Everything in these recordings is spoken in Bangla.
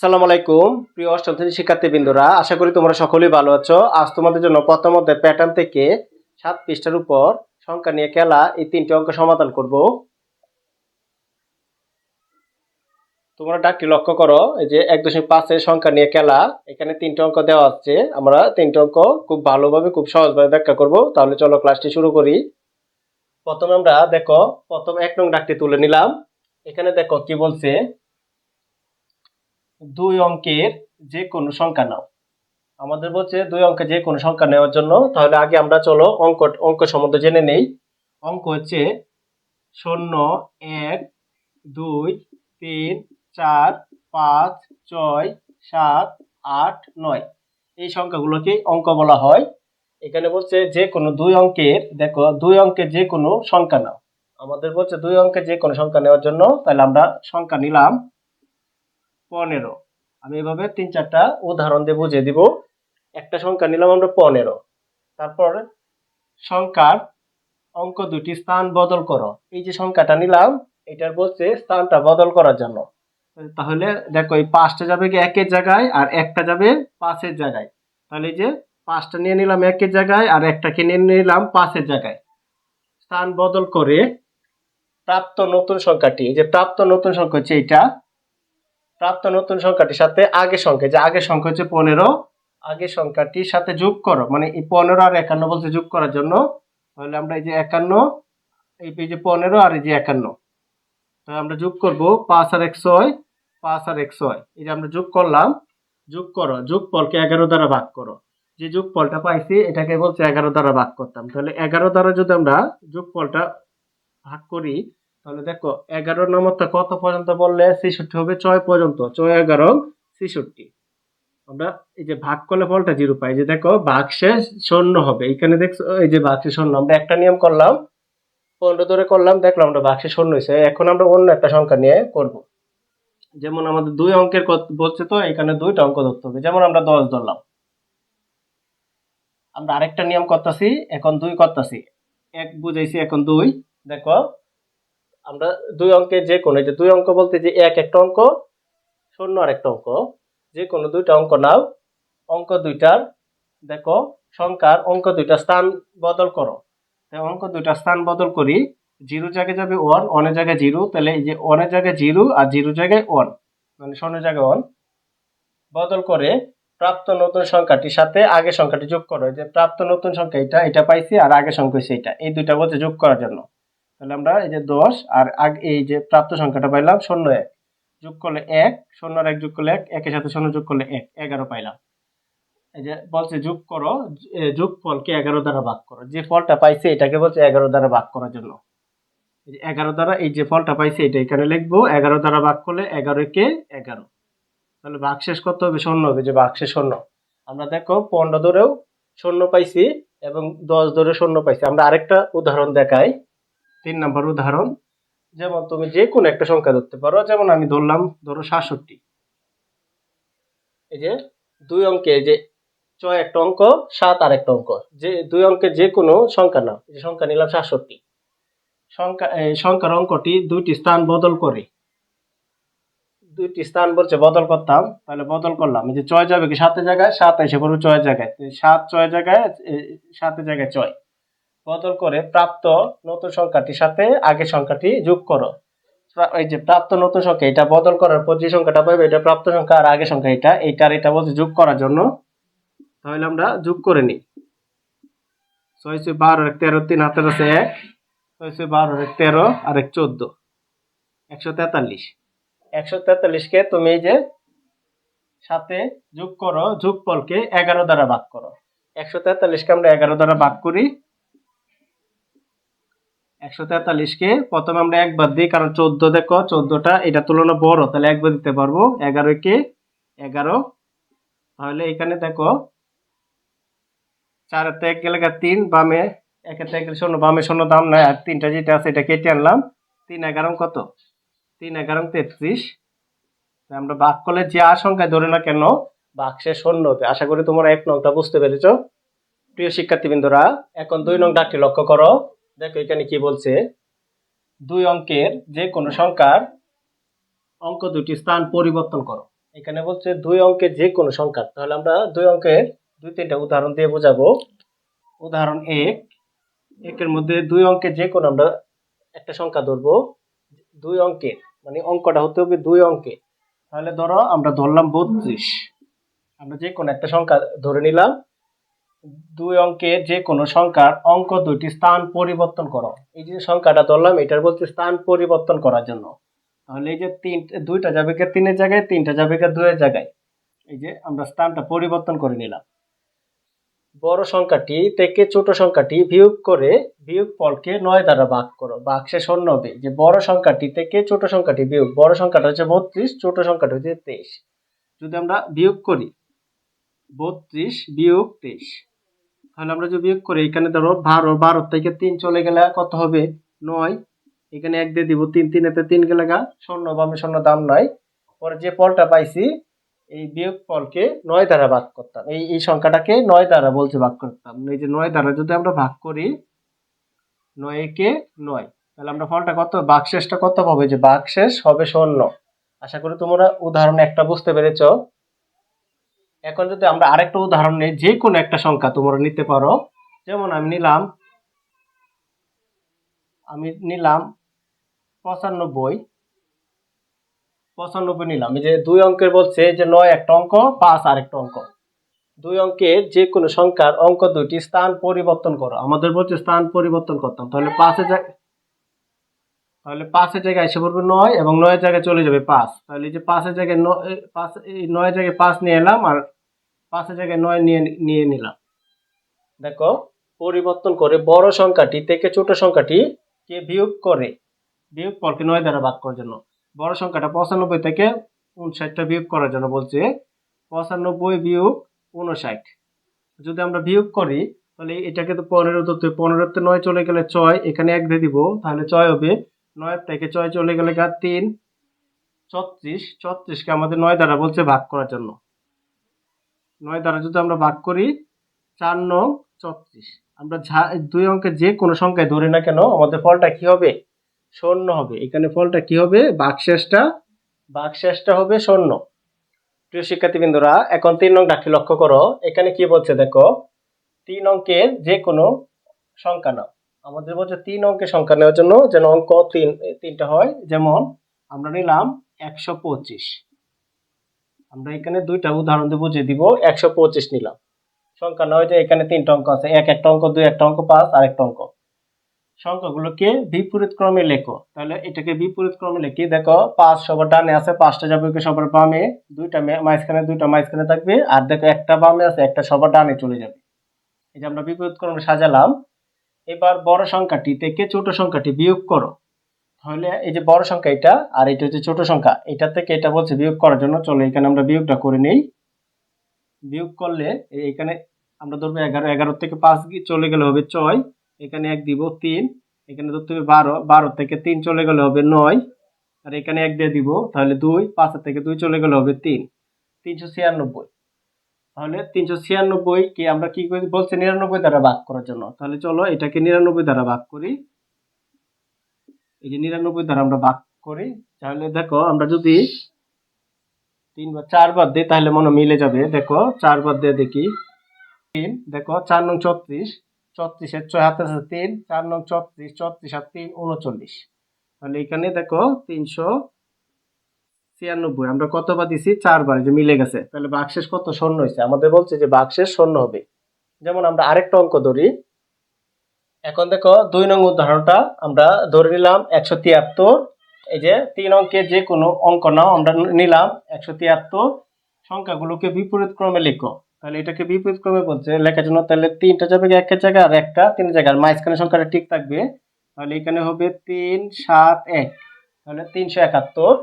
আসসালামু আলাইকুম। প্রিয় অষ্টম শ্রেণির শিক্ষার্থীবৃন্দরা, আশা করি তোমরা সকলেই ভালো আছো। আজ তোমাদের জন্য প্রথম অধ্যায় প্যাটার্ন থেকে সাত পৃষ্ঠার উপর সংখ্যা নিয়ে খেলা এই তিনটি অঙ্ক সমাধান করব। তোমরা ডাকটি লক্ষ্য করো, এই যে এক দশমিক পাঁচের সংখ্যা নিয়ে খেলা। এখানে তিনটে অঙ্ক দেওয়া আছে। আমরা তিনটে অঙ্ক খুব ভালোভাবে, খুব সহজভাবে ব্যাখ্যা করব। তাহলে চলো ক্লাসটি শুরু করি। প্রথমে আমরা দেখো, প্রথম এক নং ডাকটি তুলে নিলাম। এখানে দেখো কি বলছে? দুই অঙ্কের যে কোনো সংখ্যা নাও। আমাদের বলছে দুই অঙ্কের যে কোনো সংখ্যা নেওয়ার জন্য, তাহলে আগে আমরা চলো অঙ্ক অঙ্ক সম্বন্ধে জেনে নেই। অঙ্ক হচ্ছে শূন্য, এক, দুই, তিন, চার, পাঁচ, ছয়, সাত, আট, নয়। এই সংখ্যাগুলোকে অঙ্ক বলা হয়। এখানে বলছে যে কোনো দুই অঙ্কের, দেখো, দুই অঙ্কের যে কোনো সংখ্যা নাও। আমাদের বলছে দুই অঙ্কের যে কোনো সংখ্যা নেওয়ার জন্য, তাহলে আমরা সংখ্যা নিলাম। পনেরো। আমি এভাবে তিন চারটা উদাহরণ দিয়ে বুঝিয়ে দিব। একটা সংখ্যা নিলাম আমরা পনেরো। তারপর সংখ্যার অঙ্ক দুটি স্থান বদল করো। এই যে সংখ্যাটা নিলাম, এটার বলছে স্থানটা বদল করার জন্য। তাহলে দেখো, এই পাঁচটা যাবে কি একের জায়গায় আর একটা যাবে পাঁচের জায়গায়। তাহলে যে পাঁচটা নিয়ে নিলাম একের জায়গায় আর একটাকে নিয়ে নিলাম পাঁচের জায়গায়। স্থান বদল করে প্রাপ্ত নতুন সংখ্যাটি, এই যে প্রাপ্ত নতুন সংখ্যা হচ্ছে এইটা প্রাপ্ত নতুন সংখ্যাটির সাথে আগের সংখ্যা যে আগের সংখ্যা হচ্ছে পনেরো, আগের সংখ্যাটির সাথে যোগ করো মানে এই পনেরো আর একান্ন বলতে যোগ করার জন্য, তাহলে আমরা এই যে একান্ন, এই যে পনেরো আর এই যে একান্ন, তাহলে আমরা যোগ করব পাঁচ আর এক ছয়, পাঁচ আর এক ছয়, এই যে আমরা যোগ করলাম, যোগ করো যোগ ফলকে এগারো দ্বারা ভাগ করো, যে যোগ ফলটা পাইছি এটাকে বলছে এগারো দ্বারা ভাগ করতাম, তাহলে এগারো দ্বারা যদি আমরা যোগ ফলটা ভাগ করি তাহলে দেখো এগারো নম্বরটা কত পর্যন্ত বললে? ছেষট্টি হবে ছয় পর্যন্ত। ছয় এগারো, ছেষট্টি। আমরা এই যে ভাগ করলে ফলটা জিরো পাই। যে দেখো, ভাগশেষ শূন্য হবে। এখানে দেখছ, এই যে ভাগশেষ শূন্য, আমরা একটা নিয়ম করলাম, পনেরো ধরে করলাম, দেখলাম আমরা ভাগশেষ শূন্য হয়েছে। এখন আমরা অন্য একটা সংখ্যা নিয়ে করব। যেমন আমাদের দুই অঙ্কের বলছে তো এখানে দুইটা অঙ্ক ধরতে হবে। যেমন আমরা দশ ধরলাম। আমরা আরেকটা নিয়ম করতেছি, এখন দুই করতেছি। এক বুঝাইছি, এখন দুই। দেখো আমরা দুই অঙ্কে যে কোনো যে দুই অঙ্ক বলতে যে এক একটা অঙ্ক, শূন্য আর একটা অঙ্ক, যে কোনো দুইটা অঙ্ক নাও। অঙ্ক দুইটার, দেখো, সংখ্যার অঙ্ক দুইটা স্থান বদল করো। অঙ্ক দুইটা স্থান বদল করি, জিরো জায়গায় যাবে ওয়ান, ওয়ানের জায়গায় জিরো, তাহলে এই যে ওয়ানের জায়গায় জিরো আর জিরো জায়গায় ওয়ান মানে শূন্যের জায়গায় ওয়ান, বদল করে প্রাপ্ত নতুন সংখ্যাটির সাথে আগের সংখ্যাটি যোগ করো। যে প্রাপ্ত নতুন সংখ্যা এটা এটা পাইছি আর আগের সংখ্যা এটা এই দুইটা বলতে যোগ করার জন্য। তাহলে আমরা এই যে দশ আর আগ- এই যে প্রাপ্ত সংখ্যাটা পাইলাম শূন্য এক। যোগ করলে এক, শূন্য আর এক যোগ করলে এক, একের সাথে শূন্য যোগ করলে এক, এগারো পাইলাম। এই যে বলছে যোগ করো যোগ ফলকে এগারো দ্বারা ভাগ করো। যে ফলটা পাইছে এটাকে বলছে এগারো দ্বারা ভাগ করার জন্য। এগারো দ্বারা এই যে ফলটা পাইছে এটা এখানে লিখব, এগারো দ্বারা ভাগ করলে এগারো কে এগারো। তাহলে ভাগশেষ করতে হবে, শূন্য হবে যে ভাগশেষ শূন্য। আমরা দেখো পনেরো ধরেও শূন্য পাইছি এবং দশ ধরে শূন্য পাইছি। আমরা আরেকটা উদাহরণ দেখাই। তিন নম্বর উদাহরণ, যেমন তুমি যে কোনো একটা সংখ্যা ধরতে পারো, যেমন আমি ধরলাম, ধরো সাতষট্টি। এই যে দুই অঙ্কে যে ছয় একটা অঙ্ক, সাত আর একটা অঙ্ক, যে দুই অঙ্কে যে কোনো সংখ্যা নাও যে সংখ্যা নিলাম সাতষট্টি। সংখ্যা সংখ্যার অঙ্কটি দুইটি স্থান বদল করে। দুইটি স্থান বলছে বদল করতাম, তাহলে বদল করলাম। যে ছয় যাবে কি সাতের জায়গায়? সাত এসে পড়বে ছয় জায়গায়। সাত ছয় জায়গায় সাতের জায়গায় ছয়। বদল করে প্রাপ্ত নতুন সংখ্যাটির সাথে আগের সংখ্যাটি যোগ করো। এই যে প্রাপ্ত নতুন সংখ্যা, এটা বদল করার পর যে সংখ্যাটা পাবে, এটা প্রাপ্ত সংখ্যা আর আগের সংখ্যা এটা এইটার এটা বলছে যোগ করার জন্য। তাহলে আমরা যোগ করে নিই। ছয় ছয় বারো এক তেরো, তিন হাতের আছে এক। ছয় ছয় বারো এক তেরো আর এক চোদ্দ। একশো তেতাল্লিশ। একশো তেতাল্লিশকে তুমি এই যে সাথে যোগ করো যোগ ফলকে এগারো দ্বারা ভাগ করো। একশো তেতাল্লিশকে আমরা এগারো দ্বারা ভাগ করি। একশো তেতাল্লিশকে প্রথমে আমরা একবার দিই, কারণ চোদ্দ দেখো, চোদ্দটা, এটা তুলনা বড়, তাহলে একবার দিতে পারব। এগারো কে? এগারো। তাহলে এখানে দেখো, চার এক গেলে তিন, বামে একের থেকে শূন্য, বামে শূন্য দাম নাই, আর তিনটা যেটা আছে এটা কেটে আনলাম। তিন এগারো কত? তিন এগারো তেত্রিশ। আমরা ভাগ করলে যে আশঙ্কায় ধরে না কেন, বাক্সে শূন্য। আশা করি তোমরা এক নংটা বুঝতে পেরেছ। প্রিয় শিক্ষার্থীবৃন্দরা, এখন দুই নং ডাকটি লক্ষ্য করো। দেখো এখানে কি বলছে? দুই অঙ্কের যে কোনো সংখ্যার অঙ্ক দুটি স্থান পরিবর্তন করো। এখানে বলছে দুই অঙ্কের যে কোনো সংখ্যা। তাহলে আমরা দুই অঙ্কের দুই তিনটা উদাহরণ দিয়ে বোঝাবো। উদাহরণ এক, একের মধ্যে দুই অঙ্কের যে কোনো আমরা একটা সংখ্যা ধরবো। দুই অঙ্কের মানে অঙ্কটা হতে হবে দুই অঙ্কে তাহলে ধরো আমরা ধরলাম বত্রিশ। আমরা যে কোনো একটা সংখ্যা ধরে নিলাম। দুই অঙ্কের যে কোনো সংখ্যার অঙ্ক দুইটি স্থান পরিবর্তন করো। এই যে সংখ্যাটা ধরলাম, এটার বলতে স্থান পরিবর্তন করার জন্য। তাহলে এই যে তিন, দুইটা যাবে কে তিনের জায়গায়, তিনটা যাবে কে দুয়ের জায়গায়? এই যে আমরা স্থানটা পরিবর্তন করে নিলাম। বড় সংখ্যাটি থেকে ছোট সংখ্যাটি বিয়োগ করে বিয়োগ ফলকে নয় দ্বারা ভাগ করো বাক্সে শূন্য হবে। যে বড় সংখ্যাটি থেকে ছোট সংখ্যাটি বিয়োগ, বড় সংখ্যাটা হচ্ছে বত্রিশ, ছোট সংখ্যাটা হচ্ছে তেইশ। যদি আমরা বিয়োগ করি, বত্রিশ বিয়োগ তেইশ। তাহলে আমরা যদি বিয়োগ করি, এখানে ধরো বারো বারো থেকে তিন চলে গেলে কত হবে? নয়। এখানে এক দিয়ে দিব, তিন তিনেতে তিন গেলে গা শূন্য বা আমি শূন্য, দাম নয়। পরে যে ফলটা পাইছি, এই বিয়োগ ফলকে নয় দ্বারা ভাগ করতাম। এই এই সংখ্যাটাকে নয় দ্বারা বলছে ভাগ করতাম। এই যে নয় দ্বারা যদি আমরা ভাগ করি, নয় একে নয়, তাহলে আমরা ফলটা কত? বাকশেষটা কত পাবে? যে বাকশেষ হবে শূন্য। আশা করি তোমরা উদাহরণ একটা বুঝতে পেরেছ। এখন যদি আমরা আরেকটা উদাহরণ নিই যে কোনো একটা সংখ্যা তোমরা নিতে পারো। যেমন আমি নিলাম আমি নিলাম পঁচানব্বই পঁচানব্বই নিলাম। যে দুই অঙ্কের বলছে যে নয় একটা অঙ্ক, পাঁচ আরেকটা অঙ্ক। দুই অঙ্কের যে কোনো সংখ্যার অঙ্ক দুইটি স্থান পরিবর্তন করো। আমাদের বলছে স্থান পরিবর্তন করতাম, তাহলে জায়গায় তাহলে পাঁচের জায়গায় এসে পড়বে নয় এবং নয়ের জায়গায় চলে যাবে পাঁচ। তাহলে এই যে পাঁচের জায়গায় ন- এ, পাঁচ এই নয়ের জায়গায় পাঁচ নিয়ে এলাম আর পাঁচের জায়গায় নয় নিয়ে নিয়ে নিলাম। দেখো পরিবর্তন করে বড় সংখ্যাটি থেকে ছোট সংখ্যাটি কে বিয়োগ করে? বিয়োগ ফলকে নয় দ্বারা ভাগ করার জন্য। বড় সংখ্যাটা পঁচানব্বই থেকে উনষাটটা বিয়োগ করার জন্য বলছে পঁচানব্বই বিয়োগ উনষাট যদি আমরা বিয়োগ করি তাহলে এটাকে তো পনেরো ধরতে পনেরোতে নয় চলে গেলে ছয় এখানে এক দিয়ে দিব তাহলে ছয় হবে নয় থেকে ছয় চলে গেলে গা তিন। ছত্রিশ, ছত্রিশকে আমাদের নয় দ্বারা বলছে ভাগ করার জন্য। নয় দ্বারা যদি আমরা ভাগ করি, চার নং ছত্রিশ। আমরা দুই অঙ্কের যে কোনো সংখ্যায় ধরি না কেন, আমাদের ফলটা কি হবে? শূন্য হবে। এখানে ফলটা কি হবে? বাকশেষটা বাকশেষটা হবে শূন্য। প্রিয় শিক্ষার্থীবৃন্দরা, এখন তিন নং ডাকটি লক্ষ্য করো। এখানে কি বলছে দেখো? তিন অঙ্কের যে কোনো সংখ্যা নাও। আমাদের বলছে তিন অঙ্কের সংখ্যা নেওয়ার জন্য যেন অঙ্ক তিন তিনটা হয়। যেমন আমরা নিলাম একশো পঁচিশ। আমরা এখানে দুইটা উদাহরণ দিয়ে বুঝিয়ে দিব একশো পঁচিশ নিলাম। সংখ্যা নয় যে এখানে তিনটা অঙ্ক আছে। এক একটা অঙ্ক, দুই একটা অঙ্ক, পাঁচ আর একটা অঙ্ক। সংখ্যাগুলোকে বিপরীত ক্রমে লেখো। তাহলে এটাকে বিপরীত ক্রমে লিখি, দেখো, পাঁচ সবার ডানে আছে, পাঁচটা যাবে সবার বামে? দুইটা মাঝখানে দুইটা মাঝখানে থাকবে। আর দেখো, একটা বামে আছে, একটা সবার ডানে চলে যাবে। এই যে আমরা বিপরীত ক্রমে সাজালাম এবার বড় সংখ্যাটি থেকে ছোট সংখ্যাটি বিয়োগ করো। তাহলে এই যে বড় সংখ্যা এটা, আর এটা হচ্ছে ছোট সংখ্যা। এটা থেকে এটা বলছে বিয়োগ করার জন্য। চলো এখানে আমরা বিয়োগটা করে নেই। বিয়োগ করলে এখানে আমরা ধরবো এগারো এগারো থেকে পাঁচ চলে গেলে হবে ছয়, এখানে এক দিব তিন, এখানে ধরতে হবে বারো বারো থেকে তিন চলে গেলে হবে নয়, আর এখানে এক দিয়ে দিব, তাহলে দুই, পাঁচের থেকে দুই চলে গেলে হবে তিন। তিনশো ছিয়ানব্বই। তাহলে তিনশো ছিয়ানব্বই কি আমরা কি করি? বলছে নিরানব্বই দ্বারা ভাগ করার জন্য। তাহলে চলো এটাকে নিরানব্বই দ্বারা ভাগ করি। এই যে নিরানব্বই দ্বারা আমরা ভাগ করি, তাহলে দেখো আমরা যদি তিন বা চার বার দিই, তাহলে মনে মিলে যাবে। দেখো চার বার দিয়ে দেখি। তিন, দেখো চার নং ছত্রিশ ছত্রিশের ছয় হাতে আছে তিন, চার নং ছত্রিশ ছত্রিশ আর তিন, উনচল্লিশ। তাহলে এখানে দেখো তিনশো ছিয়ানব্বই, আমরা কত কতবার দিছি? চারবার যে মিলে গেছে। তাহলে বাক্সেস কত শূন্য হয়েছে আমাদের বলছে যে বাক্সেস শূন্য হবে। যেমন আমরা আরেকটা অঙ্ক ধরি। এখন দেখো, দুই নং উদাহরণটা আমরা ধরে নিলাম একশো তিয়াত্তর। এই যে তিন অঙ্কের যে কোনো অঙ্ক নাও আমরা নিলাম একশো তিয়াত্তর। সংখ্যাগুলোকে বিপরীত ক্রমে লিখো। তাহলে এটাকে বিপরীত ক্রমে বলছে, লেখার জন্য তাহলে তিনটা যাবে একের জায়গায় আর একটা তিন জায়গায়। আর মাঝখানে সংখ্যাটা ঠিক থাকবে। তাহলে এখানে হবে তিন, সাত, এক। তাহলে তিনশো একাত্তর।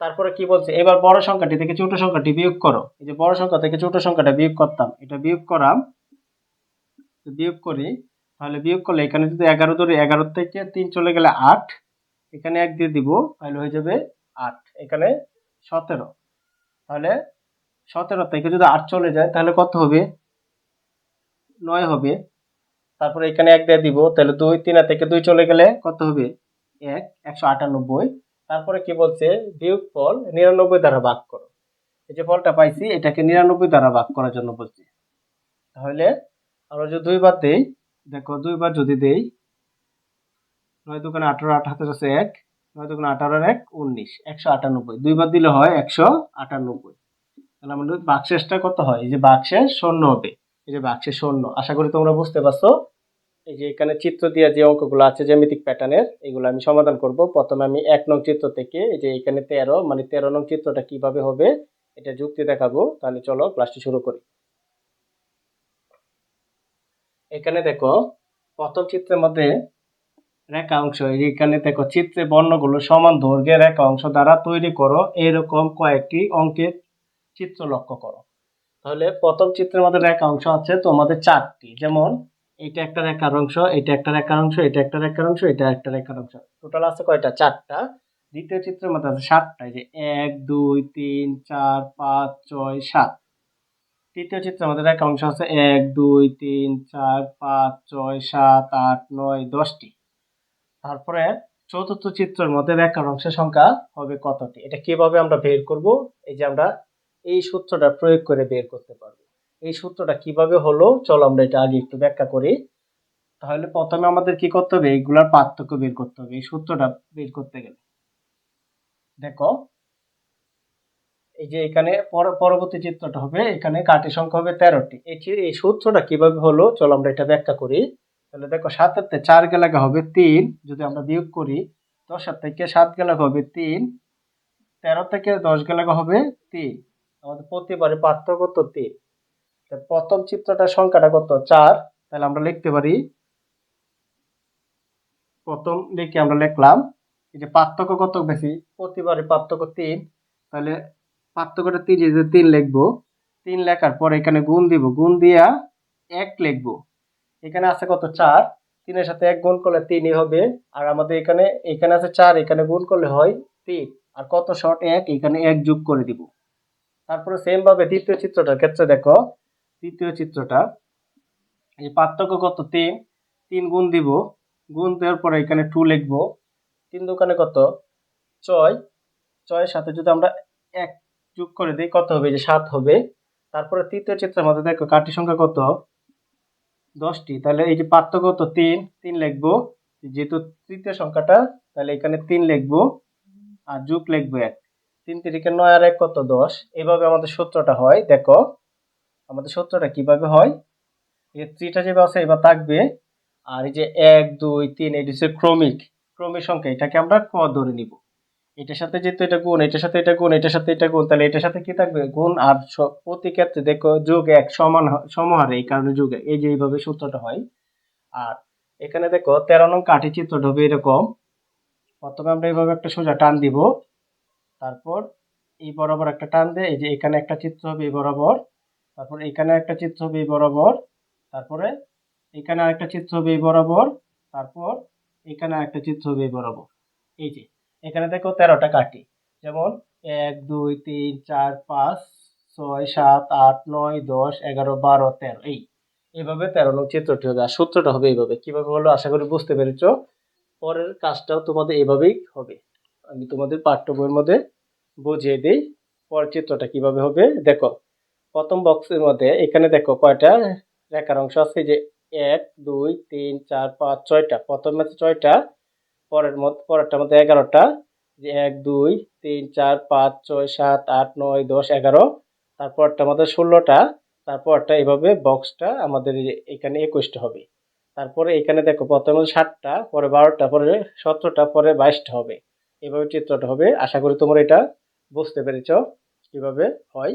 তারপরে কি বলছে? এবার বড় সংখ্যাটি থেকে ছোট সংখ্যাটি বিয়োগ করো। এই যে বড় সংখ্যা থেকে ছোট সংখ্যাটা বিয়োগ করতাম, এটা বিয়োগ করাম। বিয়োগ করি, তাহলে বিয়োগ করলে এখানে যদি এগারো ধরে, এগারো থেকে তিন চলে গেলে আট, এখানে এক দিয়ে দিব, তাহলে হয়ে যাবে আট, এখানে সতেরো। তাহলে সতেরো থেকে যদি আট চলে যায়, তাহলে কত হবে? নয় হবে। তারপরে এখানে এক দিয়ে দিব, তাহলে দুই, তিন থেকে দুই চলে গেলে কত হবে? এক, একশো আটানব্বই। তারপরে কি বলছে? বিয়োগ ফল নিরানব্বই দ্বারা ভাগ করো। এই যে ফলটা পাইছি, এটাকে নিরানব্বই দ্বারা ভাগ করার জন্য বলছি। তাহলে আমরা যদি দুইবার দেই, দেখো দুইবার যদি দেই, নয় দোকানে আঠারো আট হাতের আছে এক, নয় দোকানে আঠারো এক, উনিশ, একশো আটানব্বই। দুইবার দিলে হয় একশো আটানব্বই। তাহলে আমাদের বাক্সেসটা কত হয়? এই যে বাক্সের শূন্য হবে। এই যে বাক্সের শূন্য, আশা করি তোমরা বুঝতে পারছ। এই যে এখানে চিত্র দিয়ে যে অঙ্কগুলো আছে, জ্যামিতিক প্যাটার্নের, এগুলো আমি সমাধান করব। প্রথমে আমি এক নং চিত্র থেকে, এই যে এখানে তেরো মানে তেরো নং চিত্রটা কীভাবে হবে, এটা যুক্তি দেখাবো। তাহলে চলো ক্লাসটি শুরু করি। এখানে দেখো, প্রথম চিত্রের মধ্যে রেখা অংশ এখানে দেখো, চিত্রে বর্ণগুলো সমান দৈর্ঘ্যের রেখা অংশ দ্বারা তৈরি করো। এরকম কয়েকটি অঙ্কের চিত্র লক্ষ্য করো। তাহলে প্রথম চিত্রের মধ্যে রেখা অংশ আছে তোমাদের চারটি। যেমন এটা একটা রেখার অংশ, এটা একটা রেখার অংশ, এটা একটা রেখার অংশ, এটা একটা রেখার অংশ। টোটাল আছে কয়টা? চারটা। দ্বিতীয় চিত্রের মধ্যে আছে সাতটা যে এক, দুই, তিন, চার, পাঁচ, ছয়, সাত। তৃতীয় চিত্রের মধ্যে রেখা অংশ আছে এক, দুই, তিন, চার, পাঁচ, ছয়, সাত, আট, নয়, দশটি। তারপরে চতুর্থ চিত্রের মধ্যে রেখার অংশের সংখ্যা হবে কতটি? এটা কীভাবে আমরা বের করব? এই যে আমরা এই সূত্রটা প্রয়োগ করে বের করতে পারব। এই সূত্রটা কীভাবে হলো? চলো আমরা এটা আগে একটু ব্যাখ্যা করি। তাহলে প্রথমে আমাদের কি করতে হবে? এইগুলার পার্থক্য বের করতে হবে। এই সূত্রটা বের করতে গেলে। দেখো, এই যে এখানে পর- পরবর্তী চিত্রটা হবে, এখানে কাটি সংখ্যা হবে তেরোটি। এই সূত্রটা কীভাবে হলো? চলো আমরা এটা ব্যাখ্যা করি। তাহলে দেখো, সাতের চার গেলাকে হবে তিন। যদি আমরা বিয়োগ করি, দশের থেকে সাত গেলাকে হবে তিন। তেরো থেকে দশ গেলাকে হবে তিন। আমাদের প্রতিবারে পার্থক্য তো তিন। প্রথম চিত্রটার সংখ্যাটা কত? চার। তাহলে আমরা লিখতে পারি, প্রথম লিখে আমরা লিখলাম, এই যে পার্থক্য কত বেশি? প্রতিবারে পার্থক্য তিন। তাহলে পার্থক্যটা তিন যে তিন লিখব। তিন লেখার পর এখানে গুণ দিব। গুণ দিয়া এক লিখব। এখানে আছে কত? চার। তিনের সাথে এক গুণ করলে তিনই হবে। আর আমাদের এখানে এখানে আছে চার, এখানে গুণ করলে হয় তিন। আর কত? শর্ট এক, এখানে এক যোগ করে দিব। তারপরে সেম ভাবে তৃতীয় চিত্রটার ক্ষেত্রে দেখো তৃতীয় চিত্রটা। এই পার্থক্য কত তিন তিন গুণ দিব। গুণ দেওয়ার পরে এখানে টু লিখব। তিন দোকানে কত? ছয়। ছয়ের সাথে যদি আমরা এক যোগ করে দিই, কত হবে? যে সাত হবে। তারপরে তৃতীয় চিত্রের মধ্যে দেখো কাঠি সংখ্যা কত? দশটি। তাহলে এই যে পার্থক্য কত? তিন। তিন লিখব। যেহেতু তৃতীয় সংখ্যাটা, তাহলে এখানে তিন লিখব আর যোগ লিখব এক। তিন তিরিকে নয় আর এক কত? দশ। এভাবে আমাদের সূত্রটা হয়। দেখো আমাদের সূত্রটা কীভাবে হয়? এই যে যেভাবে আছে, এবার থাকবে, আর এই যে এক, দুই, তিন এটি হচ্ছে ক্রমিক। ক্রমিক সংখ্যা, এটাকে আমরা ক ধরে নিব? এটার সাথে যেহেতু এটা গুণ, এটার সাথে এটা গুণ, এটার সাথে এটা গুণ, তাহলে এটার সাথে কি থাকবে? গুণ, আর প্রতি ক্ষেত্রে দেখো, যোগ এক সমান সমহারে, এই কারণে যোগ এই যে এইভাবে সূত্রটা হয়। আর এখানে দেখো, তেরো নং কাঠি চিত্রটা হবে এরকম। প্রথমে আমরা এইভাবে একটা সোজা টান দিব। তারপর এই বরাবর একটা টান দিয়ে, এই যে এখানে একটা চিত্র হবে এই বরাবর। তারপর এখানে একটা চিত্র হবে এই বরাবর, তারপরে এখানে আরেকটা চিত্র হবে এই বরাবর, তারপর এখানে আরেকটা চিত্র হবে এই বরাবর। এই যে, এখানে দেখো তেরোটা কাটি যেমন এক, দুই, তিন, চার, পাঁচ, ছয়, সাত, আট, নয়, দশ, এগারো, বারো, তেরো, এই, এইভাবে তেরো নং চিত্রটি হবে। আর সূত্রটা হবে এইভাবে, কীভাবে হলো আশা করি বুঝতে পেরেছ? পরের কাজটাও তোমাদের এভাবেই হবে। আমি তোমাদের পাঠ্য বইয়ের মধ্যে বুঝিয়ে দিই, পরের চিত্রটা কীভাবে হবে, দেখো। প্রথম বক্সের মধ্যে এখানে দেখো কয়টা রেখার অংশ আছে? যে এক, দুই, তিন, চার, পাঁচ, ছয়টা। প্রথম ম্যাচে ছয়টা, পরের মধ্যে পরেরটার মধ্যে এগারোটা। যে এক, দুই, তিন, চার, পাঁচ, ছয়, সাত, আট, নয়, দশ, এগারো। তারপরটা আমাদের ষোলোটা। তারপরটা এইভাবে বক্সটা আমাদের এখানে একুশটা হবে। তারপরে এখানে দেখো প্রথমে সাতটা পরে বারোটা, পরে সতেরোটা, পরে বাইশটা হবে। এভাবে চিত্রটা হবে। আশা করি তোমরা এটা বুঝতে পেরেছ কীভাবে হয়।